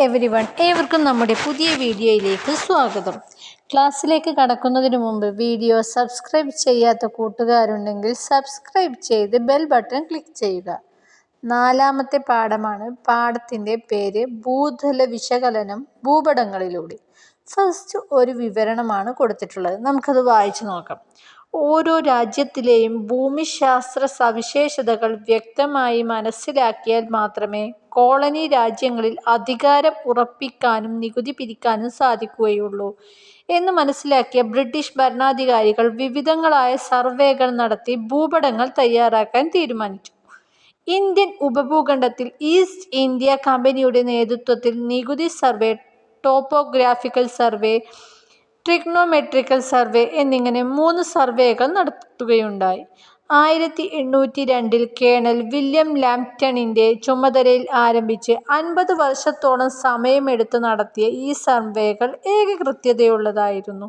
Every one ഏവർക്കും നമ്മുടെ പുതിയ വീഡിയോയിലേക്ക് സ്വാഗതം. ക്ലാസ്സിലേക്ക് കടക്കുന്നതിന് മുമ്പ് വീഡിയോ സബ്സ്ക്രൈബ് ചെയ്യാത്ത കൂട്ടുകാരുണ്ടെങ്കിൽ സബ്സ്ക്രൈബ് ചെയ്ത് ബെൽ ബട്ടൺ ക്ലിക്ക് ചെയ്യുക. നാലാമത്തെ പാഠമാണ് പാഠത്തിന്റെ പേര് ഭൂതല വിശകലനം ഭൂപടങ്ങളിലൂടെ. ഫസ്റ്റ് ഒരു വിവരണമാണ് കൊടുത്തിട്ടുള്ളത്. നമുക്കത് വായിച്ചു നോക്കാം. ഓരോ രാജ്യത്തിലെയും ഭൂമിശാസ്ത്ര സവിശേഷതകൾ വ്യക്തമായി മനസ്സിലാക്കിയാൽ മാത്രമേ കോളനി രാജ്യങ്ങളിൽ അധികാരം ഉറപ്പിക്കാനും നികുതി പിരിക്കാനും സാധിക്കുകയുള്ളൂ എന്ന് മനസ്സിലാക്കിയ ബ്രിട്ടീഷ് ഭരണാധികാരികൾ വിവിധങ്ങളായ സർവേകൾ നടത്തി ഭൂപടങ്ങൾ തയ്യാറാക്കാൻ തീരുമാനിച്ചു. ഇന്ത്യൻ ഉപഭൂഖണ്ഡത്തിൽ ഈസ്റ്റ് ഇന്ത്യ കമ്പനിയുടെ നേതൃത്വത്തിൽ നികുതി survey topographical survey trigonometrical survey എന്നിങ്ങനെ മൂന്ന് സർവേകൾ നടത്തുകയുണ്ടായി. ആയിരത്തി എണ്ണൂറ്റി രണ്ടിൽ കേണൽ വില്യം ലാംപ്റ്റണിന്റെ ചുമതലയിൽ ആരംഭിച്ച് അൻപത് വർഷത്തോളം സമയമെടുത്ത് നടത്തിയ ഈ സർവേകൾ ഏക കൃത്യതയുള്ളതായിരുന്നു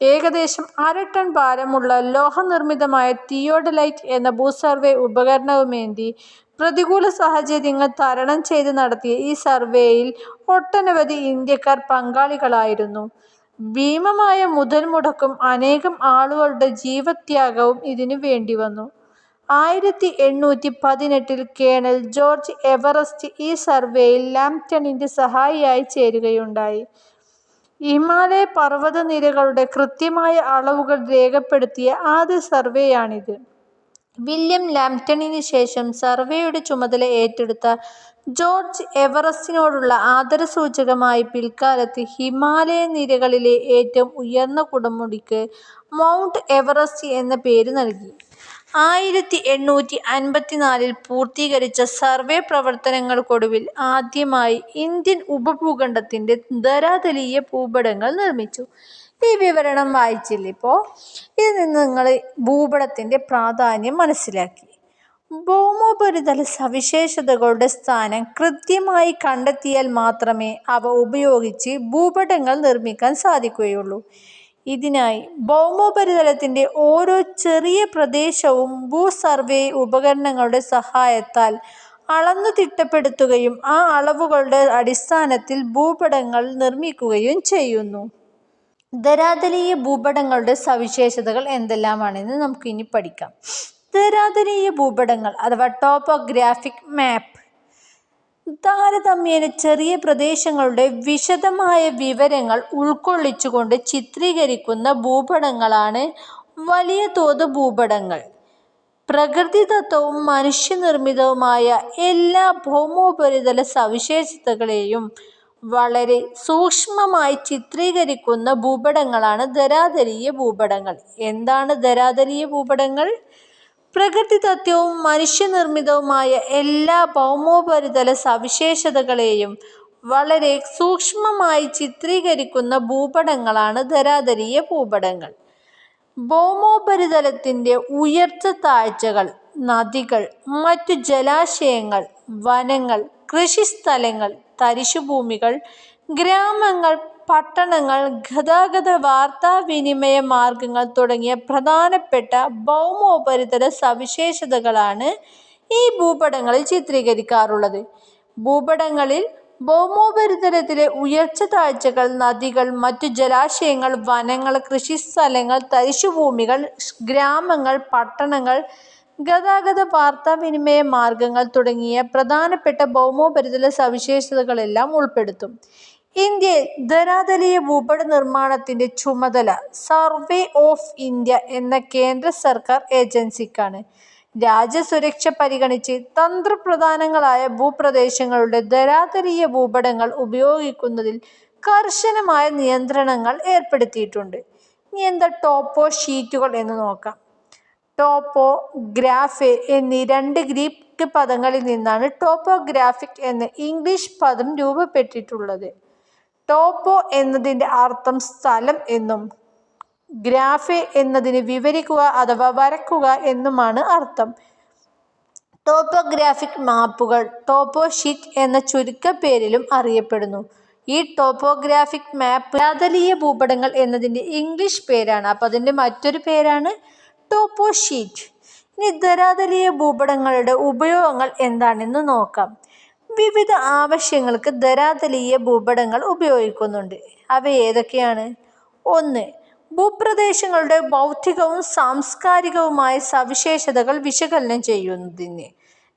ഏകദേശം അര ടൺ ഭാരമുള്ള ലോഹനിർമ്മിതമായ തിയോഡലൈറ്റ് എന്ന ഭൂസർവേ ഉപകരണവുമേന്തി പ്രതികൂല സാഹചര്യങ്ങൾ തരണം ചെയ്ത് നടത്തിയ ഈ സർവേയിൽ ഒട്ടനവധി ഇന്ത്യക്കാർ പങ്കാളികളായിരുന്നു. ഭീമമായ മുതൽ മുടക്കും അനേകം ആളുകളുടെ ജീവത്യാഗവും ഇതിനു വേണ്ടി വന്നു. ആയിരത്തി എണ്ണൂറ്റി പതിനെട്ടിൽ കേണൽ ജോർജ് എവറസ്റ്റ് ഈ സർവേയിൽ ലാംപ്ടണിന്റെ സഹായിയായി ചേരുകയുണ്ടായി. ഹിമാലയ പർവതനിരകളുടെ കൃത്യമായ അളവുകൾ രേഖപ്പെടുത്തിയ ആദ്യ സർവേയാണിത്. വില്യം ലാംപ്ടണിന് ശേഷം സർവേയുടെ ചുമതല ഏറ്റെടുത്ത ജോർജ് എവറസ്റ്റിനോടുള്ള ആദരസൂചകമായി പിൽക്കാലത്ത് ഹിമാലയ നിരകളിലെ ഏറ്റവും ഉയർന്ന കൊടുമുടിക്ക് മൗണ്ട് എവറസ്റ്റ് എന്ന പേര് നൽകി. ആയിരത്തി എണ്ണൂറ്റി അൻപത്തിനാലിൽ പൂർത്തീകരിച്ച സർവേ പ്രവർത്തനങ്ങൾക്കൊടുവിൽ ആദ്യമായി ഇന്ത്യൻ ഉപഭൂഖണ്ഡത്തിന്റെ ധരാതലീയ ഭൂപടങ്ങൾ നിർമ്മിച്ചു. ഈ വിവരണം വായിച്ചില്ലേ ഇപ്പോൾ ഇതിൽ നിന്ന് നിങ്ങൾ ഭൂപടത്തിന്റെ പ്രാധാന്യം മനസ്സിലാക്കി. ഭൗമോപരിതല സവിശേഷതകളുടെ സ്ഥാനം കൃത്യമായി കണ്ടെത്തിയാൽ മാത്രമേ അവ ഉപയോഗിച്ച് ഭൂപടങ്ങൾ നിർമ്മിക്കാൻ സാധിക്കുകയുള്ളൂ. ഇതിനായി ഭൗമോപരിതലത്തിന്റെ ഓരോ ചെറിയ പ്രദേശവും ഭൂസർവേ ഉപകരണങ്ങളുടെ സഹായത്താൽ അളന്നു തിട്ടപ്പെടുത്തുകയും ആ അളവുകളുടെ അടിസ്ഥാനത്തിൽ ഭൂപടങ്ങൾ നിർമ്മിക്കുകയും ചെയ്യുന്നു. ധരാതലീയ ഭൂപടങ്ങളുടെ സവിശേഷതകൾ എന്തെല്ലാമാണെന്ന് നമുക്കിനി പഠിക്കാം. ധരാതലീയ ഭൂപടങ്ങൾ അഥവാ ടോപ്പോഗ്രാഫിക് മാപ്പ്. താരതമ്യേന ചെറിയ പ്രദേശങ്ങളുടെ വിശദമായ വിവരങ്ങൾ ഉൾക്കൊള്ളിച്ചുകൊണ്ട് ചിത്രീകരിക്കുന്ന ഭൂപടങ്ങളാണ് വലിയ തോത് ഭൂപടങ്ങൾ. പ്രകൃതിദത്തവും മനുഷ്യനിർമ്മിതവുമായ എല്ലാ ഭൗമോപരിതല സവിശേഷതകളെയും വളരെ സൂക്ഷ്മമായി ചിത്രീകരിക്കുന്ന ഭൂപടങ്ങളാണ് ധരാതരീയ ഭൂപടങ്ങൾ. എന്താണ് ധരാതരീയ ഭൂപടങ്ങൾ? പ്രകൃതിദത്തവും മനുഷ്യനിർമ്മിതവുമായ എല്ലാ ഭൗമോപരിതല സവിശേഷതകളെയും വളരെ സൂക്ഷ്മമായി ചിത്രീകരിക്കുന്ന ഭൂപടങ്ങളാണ് ധരാതരീയ ഭൂപടങ്ങൾ. ഭൗമോപരിതലത്തിന്റെ ഉയർച്ച താഴ്ചകൾ നദികൾ മറ്റു ജലാശയങ്ങൾ വനങ്ങൾ കൃഷിസ്ഥലങ്ങൾ തരിശുഭൂമികൾ ഗ്രാമങ്ങൾ പട്ടണങ്ങൾ ഗതാഗത വാർത്താവിനിമയ മാർഗങ്ങൾ തുടങ്ങിയ പ്രധാനപ്പെട്ട ഭൗമോപരിതല സവിശേഷതകളാണ് ഈ ഭൂപടങ്ങളിൽ ചിത്രീകരിക്കാറുള്ളത്. ഭൂപടങ്ങളിൽ ഭൗമോപരിതലത്തിലെ ഉയർച്ച താഴ്ചകൾ നദികൾ മറ്റു ജലാശയങ്ങൾ വനങ്ങൾ കൃഷിസ്ഥലങ്ങൾ തരിശുഭൂമികൾ ഗ്രാമങ്ങൾ പട്ടണങ്ങൾ ഗതാഗത വാർത്താവിനിമയ മാർഗങ്ങൾ തുടങ്ങിയ പ്രധാനപ്പെട്ട ഭൗമോപരിതല സവിശേഷതകളെല്ലാം ഉൾപ്പെടുത്തും. ഇന്ത്യയിൽ ധനാതലീയ ഭൂപട നിർമ്മാണത്തിന്റെ ചുമതല സർവേ ഓഫ് ഇന്ത്യ എന്ന കേന്ദ്ര സർക്കാർ ഏജൻസിക്കാണ്. രാജ്യസുരക്ഷ പരിഗണിച്ച് തന്ത്രപ്രധാനങ്ങളായ ഭൂപ്രദേശങ്ങളുടെ ധരാതലീയ ഭൂപടങ്ങൾ ഉപയോഗിക്കുന്നതിൽ കർശനമായ നിയന്ത്രണങ്ങൾ ഏർപ്പെടുത്തിയിട്ടുണ്ട്. ഇനി എന്താ ടോപ്പോ ഷീറ്റുകൾ എന്ന് നോക്കാം. ടോപ്പോ ഗ്രാഫ് എന്നീ രണ്ട് ഗ്രീക്ക് പദങ്ങളിൽ നിന്നാണ് ടോപ്പോഗ്രാഫിക് എന്ന ഇംഗ്ലീഷ് പദം രൂപപ്പെട്ടിട്ടുള്ളത്. ടോപ്പോ എന്നതിന്റെ അർത്ഥം സ്ഥലം എന്നും ഗ്രാഫെ എന്നതിന് വിവരിക്കുക അഥവാ വരക്കുക എന്നുമാണ് അർത്ഥം. ടോപ്പോഗ്രാഫിക് മാപ്പുകൾ ടോപ്പോ ഷീറ്റ് എന്ന ചുരുക്ക ചുരുക്കപ്പേരിലും അറിയപ്പെടുന്നു. ഈ ടോപ്പോഗ്രാഫിക് മാപ്പ് ധരാതലീയ ഭൂപടങ്ങൾ എന്നതിന്റെ ഇംഗ്ലീഷ് പേരാണ്. അപ്പോൾ അതിന്റെ മറ്റൊരു പേരാണ് ടോപ്പോ ഷീറ്റ്. ഇനി ധരാതലീയ ഭൂപടങ്ങളുടെ ഉപയോഗങ്ങൾ എന്താണെന്ന് നോക്കാം. വിവിധ ആവശ്യങ്ങൾക്ക് ധരാതലീയ ഭൂപടങ്ങൾ ഉപയോഗിക്കുന്നുണ്ട്. അവ ഏതൊക്കെയാണ്? ഒന്ന്. ഭൂപ്രദേശങ്ങളുടെ ഭൗതികവും സാംസ്കാരികവുമായ സവിശേഷതകൾ വിശകലനം ചെയ്യുന്നതിന്.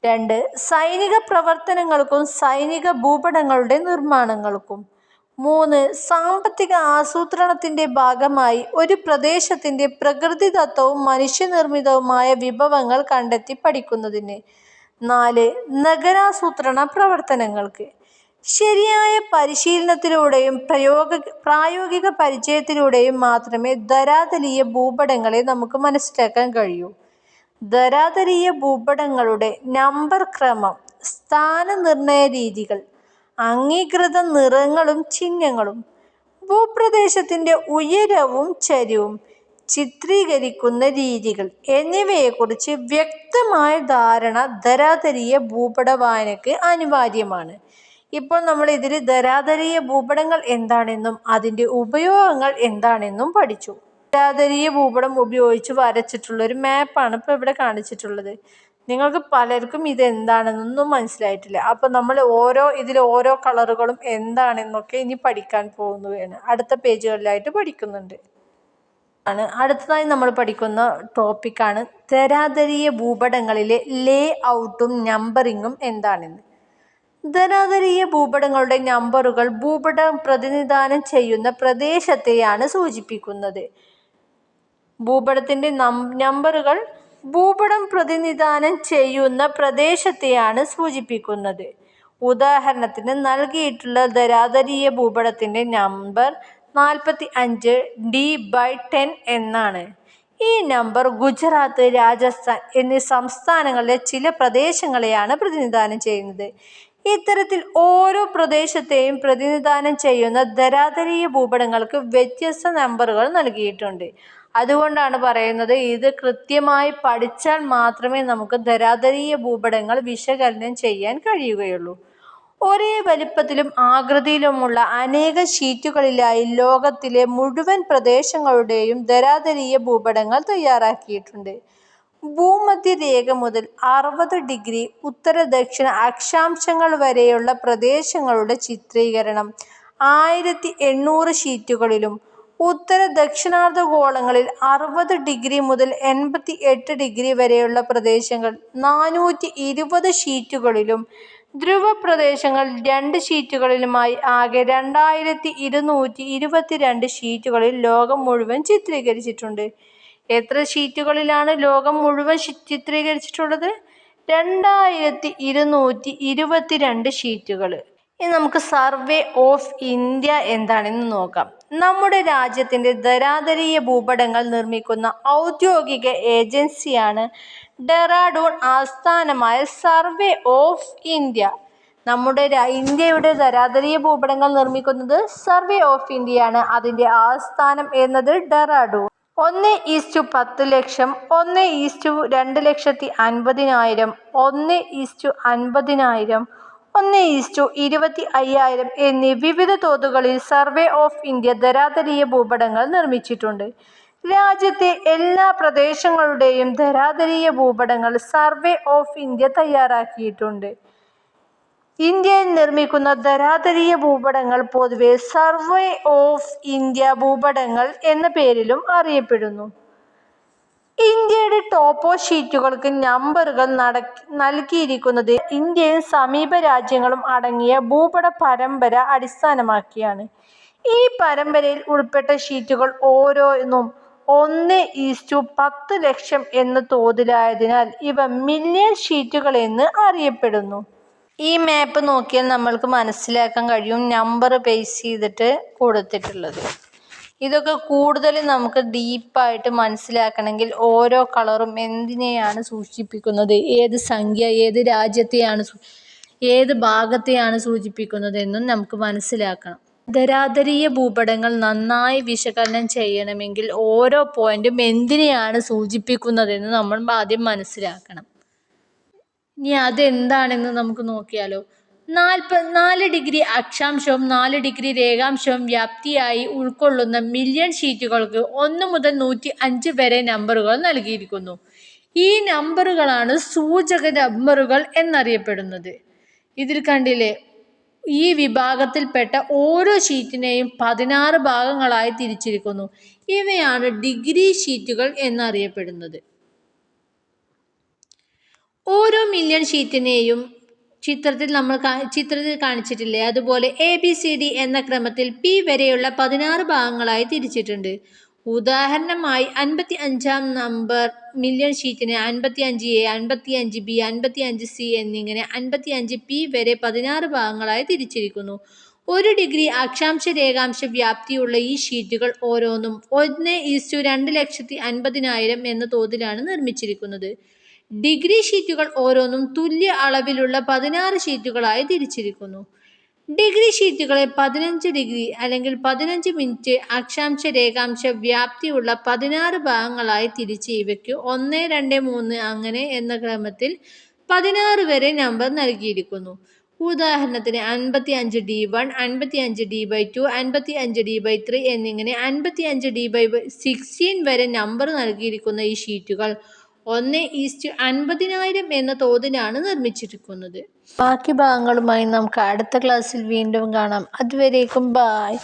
രണ്ട്. സൈനിക പ്രവർത്തനങ്ങൾക്കും സൈനിക ഭൂപടങ്ങളുടെ നിർമ്മാണങ്ങൾക്കും. മൂന്ന്. സാമ്പത്തിക ആസൂത്രണത്തിന്റെ ഭാഗമായി ഒരു പ്രദേശത്തിന്റെ പ്രകൃതിദത്തവും മനുഷ്യനിർമ്മിതവുമായ വിഭവങ്ങൾ കണ്ടെത്തി പഠിക്കുന്നതിന്. നാല്. നഗരാസൂത്രണ പ്രവർത്തനങ്ങൾക്ക്. ശരിയായ പരിശീലനത്തിലൂടെയും പ്രയോഗ പ്രായോഗിക പരിചയത്തിലൂടെയും മാത്രമേ ധരാതലീയ ഭൂപടങ്ങളെ നമുക്ക് മനസ്സിലാക്കാൻ കഴിയൂ. ധരാതലീയ ഭൂപടങ്ങളുടെ നമ്പർ ക്രമം, സ്ഥാനനിർണയരീതികൾ, അംഗീകൃത നിറങ്ങളും ചിഹ്നങ്ങളും, ഭൂപ്രദേശത്തിന്റെ ഉയരവും ചരിവും ചിത്രീകരിക്കുന്ന രീതികൾ എന്നിവയെക്കുറിച്ച് വ്യക്തമായ ധാരണ ധരാതരീയ ഭൂപട വായനയ്ക്ക് അനിവാര്യമാണ്. ഇപ്പോൾ നമ്മൾ ഇതിൽ ധരാതരീയ ഭൂപടങ്ങൾ എന്താണെന്നും അതിന്റെ ഉപയോഗങ്ങൾ എന്താണെന്നും പഠിച്ചു. ധരാതരീയ ഭൂപടം ഉപയോഗിച്ച് വരച്ചിട്ടുള്ള ഒരു മാപ്പാണ് ഇപ്പോൾ ഇവിടെ കാണിച്ചിട്ടുള്ളത്. നിങ്ങൾക്ക് പലർക്കും ഇത് എന്താണെന്നൊന്നും മനസ്സിലായിട്ടില്ല. അപ്പോൾ നമ്മൾ ഓരോ ഇതിൽ ഓരോ കളറുകളും എന്താണെന്നൊക്കെ ഇനി പഠിക്കാൻ പോകുന്നതാണ് അടുത്ത പേജുകളിലായിട്ട് പഠിക്കുന്നുണ്ട്. ആണ് അടുത്തതായി നമ്മൾ പഠിക്കുന്ന ടോപ്പിക്കാണ് ധരാതലീയ ഭൂപടങ്ങളിലെ ലേ ഔട്ടും നമ്പറിങ്ങും എന്താണെന്ന്. ധരാതലീയ ഭൂപടങ്ങളുടെ നമ്പറുകൾ ഭൂപടം പ്രതിനിധാനം ചെയ്യുന്ന പ്രദേശത്തെയാണ് സൂചിപ്പിക്കുന്നത്. ഭൂപടത്തിന്റെ നമ്പറുകൾ ഭൂപടം പ്രതിനിധാനം ചെയ്യുന്ന പ്രദേശത്തെയാണ് സൂചിപ്പിക്കുന്നത്. ഉദാഹരണത്തിന് നൽകിയിട്ടുള്ള ധരാതലീയ ഭൂപടത്തിന്റെ നമ്പർ നാൽപ്പത്തിഅഞ്ച് ഡി ബൈ ടെൻ എന്നാണ്. ഈ നമ്പർ ഗുജറാത്ത്, രാജസ്ഥാൻ എന്നീ സംസ്ഥാനങ്ങളിലെ ചില പ്രദേശങ്ങളെയാണ് പ്രതിനിധാനം ചെയ്യുന്നത്. ഇത്തരത്തിൽ ഓരോ പ്രദേശത്തെയും പ്രതിനിധാനം ചെയ്യുന്ന ദരാദരീയ ഭൂപടങ്ങൾക്ക് വ്യത്യസ്ത നമ്പറുകൾ നൽകിയിട്ടുണ്ട്. അതുകൊണ്ടാണ് പറയുന്നത് ഇത് കൃത്യമായി പഠിച്ചാൽ മാത്രമേ നമുക്ക് ദരാദരീയ ഭൂപടങ്ങൾ വിശകലനം ചെയ്യാൻ കഴിയുകയുള്ളൂ. ഒരേ വലിപ്പത്തിലും ആകൃതിയിലുമുള്ള അനേക ഷീറ്റുകളിലായി ലോകത്തിലെ മുഴുവൻ പ്രദേശങ്ങളുടെയും ധരാധരീയ ഭൂപടങ്ങൾ തയ്യാറാക്കിയിട്ടുണ്ട്. ഭൂമധ്യരേഖ മുതൽ അറുപത് ഡിഗ്രി ഉത്തര-ദക്ഷിണ അക്ഷാംശങ്ങൾ വരെയുള്ള പ്രദേശങ്ങളുടെ ചിത്രീകരണം ആയിരത്തി എണ്ണൂറ് ഷീറ്റുകളിലും ഉത്തര-ദക്ഷിണാർധഗോളങ്ങളിൽ അറുപത് ഡിഗ്രി മുതൽ എൺപത്തിഎട്ട് ഡിഗ്രി വരെയുള്ള പ്രദേശങ്ങൾ നാനൂറ്റി ഇരുപത് ഷീറ്റുകളിലും ധ്രുവപ്രദേശങ്ങൾ രണ്ട് ഷീറ്റുകളിലുമായി ആകെ രണ്ടായിരത്തി ഇരുന്നൂറ്റി ഇരുപത്തിരണ്ട് ഷീറ്റുകളിൽ ലോകം മുഴുവൻ ചിത്രീകരിച്ചിട്ടുണ്ട്. എത്ര ഷീറ്റുകളിലാണ് ലോകം മുഴുവൻ ചിത്രീകരിച്ചിട്ടുള്ളത്? രണ്ടായിരത്തി ഇരുന്നൂറ്റി ഇരുപത്തിരണ്ട് ഷീറ്റുകൾ. ഇനി നമുക്ക് സർവേ ഓഫ് ഇന്ത്യ എന്താണെന്ന് നോക്കാം. നമ്മുടെ രാജ്യത്തിന്റെ ധരാധരീയ ഭൂപടങ്ങൾ നിർമ്മിക്കുന്ന ഔദ്യോഗിക ഏജൻസിയാണ് ഡെറാഡൂൺ ആസ്ഥാനമായ സർവേ ഓഫ് ഇന്ത്യ. നമ്മുടെ ഇന്ത്യയുടെ ധരാധരീയ ഭൂപടങ്ങൾ നിർമ്മിക്കുന്നത് സർവേ ഓഫ് ഇന്ത്യയാണ്. അതിന്റെ ആസ്ഥാനം എന്നത് ഡെറാഡൂൺ. ഒന്ന് ഈസ്റ്റു പത്ത് ലക്ഷം, ഒന്ന് ഈസ്റ്റു രണ്ട് ലക്ഷത്തി അൻപതിനായിരം, ഒന്ന് ഈസ്റ്റു അൻപതിനായിരം, ഒന്ന് ഈസ്റ്റു ഇരുപത്തി അയ്യായിരം എന്നീ വിവിധ തോതുകളിൽ സർവേ ഓഫ് ഇന്ത്യ ധരാതരീയ ഭൂപടങ്ങൾ നിർമ്മിച്ചിട്ടുണ്ട്. രാജ്യത്തെ എല്ലാ പ്രദേശങ്ങളുടെയും ധരാതരീയ ഭൂപടങ്ങൾ സർവേ ഓഫ് ഇന്ത്യ തയ്യാറാക്കിയിട്ടുണ്ട്. ഇന്ത്യയിൽ നിർമ്മിക്കുന്ന ധരാതരീയ ഭൂപടങ്ങൾ പൊതുവെ സർവേ ഓഫ് ഇന്ത്യ ഭൂപടങ്ങൾ എന്ന പേരിലും അറിയപ്പെടുന്നു. ഇന്ത്യയുടെ ടോപ്പോ ഷീറ്റുകൾക്ക് നമ്പറുകൾ നൽകിയിരിക്കുന്നത് ഇന്ത്യയും സമീപ രാജ്യങ്ങളും അടങ്ങിയ ഭൂപട പരമ്പര അടിസ്ഥാനമാക്കിയാണ്. ഈ പരമ്പരയിൽ ഉൾപ്പെട്ട ഷീറ്റുകൾ ഓരോന്നും ഒന്ന് ഈസ്റ്റു പത്ത് ലക്ഷം എന്ന തോതിലായതിനാൽ ഇവ മില്യൺ ഷീറ്റുകൾ എന്ന് അറിയപ്പെടുന്നു. ഈ മാപ്പ് നോക്കിയാൽ നമ്മൾക്ക് മനസ്സിലാക്കാൻ കഴിയും നമ്പർ ബേസ് ചെയ്തിട്ട് കൊടുത്തിട്ടുള്ളത്. ഇതൊക്കെ കൂടുതൽ നമുക്ക് ഡീപ്പായിട്ട് മനസ്സിലാക്കണമെങ്കിൽ ഓരോ കളറും എന്തിനെയാണ് സൂചിപ്പിക്കുന്നത്, ഏത് സംഖ്യ ഏത് രാജ്യത്തെയാണ് ഏത് ഭാഗത്തെയാണ് സൂചിപ്പിക്കുന്നത് എന്നും നമുക്ക് മനസ്സിലാക്കണം. ധരാധരീയ ഭൂപടങ്ങൾ നന്നായി വിശകലനം ചെയ്യണമെങ്കിൽ ഓരോ പോയിന്റും എന്തിനെയാണ് സൂചിപ്പിക്കുന്നതെന്ന് നമ്മൾ ആദ്യം മനസ്സിലാക്കണം. ഇനി അതെന്താണെന്ന് നമുക്ക് നോക്കിയാലോ. നാല് ഡിഗ്രി അക്ഷാംശവും നാല് ഡിഗ്രി രേഖാംശവും വ്യാപ്തിയായി ഉൾക്കൊള്ളുന്ന മില്യൺ ഷീറ്റുകൾക്ക് ഒന്ന് മുതൽ നൂറ്റി അഞ്ച് വരെ നമ്പറുകൾ നൽകിയിരിക്കുന്നു. ഈ നമ്പറുകളാണ് സൂചക നമ്പറുകൾ എന്നറിയപ്പെടുന്നത്. ഇതിൽ കണ്ടില്ലേ ഈ വിഭാഗത്തിൽപ്പെട്ട ഓരോ ഷീറ്റിനെയും പതിനാറ് ഭാഗങ്ങളായി തിരിച്ചിരിക്കുന്നു ഇവയാണ് ഡിഗ്രി ഷീറ്റുകൾ എന്നറിയപ്പെടുന്നത് ഓരോ മില്യൺ ഷീറ്റിനെയും ചിത്രത്തിൽ നമ്മൾ ചിത്രത്തിൽ കാണിച്ചിട്ടില്ലേ? അതുപോലെ എ ബി സി ഡി എന്ന ക്രമത്തിൽ പി വരെയുള്ള പതിനാറ് ഭാഗങ്ങളായി തിരിച്ചിട്ടുണ്ട്. ഉദാഹരണമായി അൻപത്തി അഞ്ചാം നമ്പർ മില്യൺ ഷീറ്റിന് അൻപത്തി അഞ്ച് എ അൻപത്തി അഞ്ച് ബി അൻപത്തി അഞ്ച് സി എന്നിങ്ങനെ അൻപത്തി അഞ്ച് പി വരെ പതിനാറ് ഭാഗങ്ങളായി തിരിച്ചിരിക്കുന്നു. ഒരു ഡിഗ്രി അക്ഷാംശ രേഖാംശ വ്യാപ്തിയുള്ള ഈ ഷീറ്റുകൾ ഓരോന്നും ഒന്ന് ഈസ്റ്റു രണ്ട് ലക്ഷത്തി അൻപതിനായിരം എന്ന തോതിലാണ് നിർമ്മിച്ചിരിക്കുന്നത്. ഡിഗ്രി ഷീറ്റുകൾ ഓരോന്നും തുല്യ അളവിലുള്ള പതിനാറ് ഷീറ്റുകളായി തിരിച്ചിരിക്കുന്നു. ഡിഗ്രി ഷീറ്റുകളെ പതിനഞ്ച് ഡിഗ്രി അല്ലെങ്കിൽ പതിനഞ്ച് മിനിറ്റ് അക്ഷാംശ രേഖാംശ വ്യാപ്തിയുള്ള പതിനാറ് ഭാഗങ്ങളായി തിരിച്ച് ഇവയ്ക്ക് ഒന്ന് രണ്ട് മൂന്ന് അങ്ങനെ എന്ന ക്രമത്തിൽ പതിനാറ് വരെ നമ്പർ നൽകിയിരിക്കുന്നു. ഉദാഹരണത്തിന് അൻപത്തി അഞ്ച് ഡി വൺ അൻപത്തി അഞ്ച് ഡി ബൈ ടു അൻപത്തി അഞ്ച് ഡി ബൈ ത്രീ എന്നിങ്ങനെ അൻപത്തി അഞ്ച് ഡി ബൈ സിക്സ്റ്റീൻ വരെ നമ്പർ നൽകിയിരിക്കുന്ന ഈ ഷീറ്റുകൾ ഒന്ന് ഈസ്റ്റ് അൻപതിനായിരം എന്ന തോതിലാണ് നിർമ്മിച്ചിരിക്കുന്നത്. ബാക്കി ഭാഗങ്ങളുമായി നമുക്ക് അടുത്ത ക്ലാസ്സിൽ വീണ്ടും കാണാം. അതുവരേക്കും ബായ്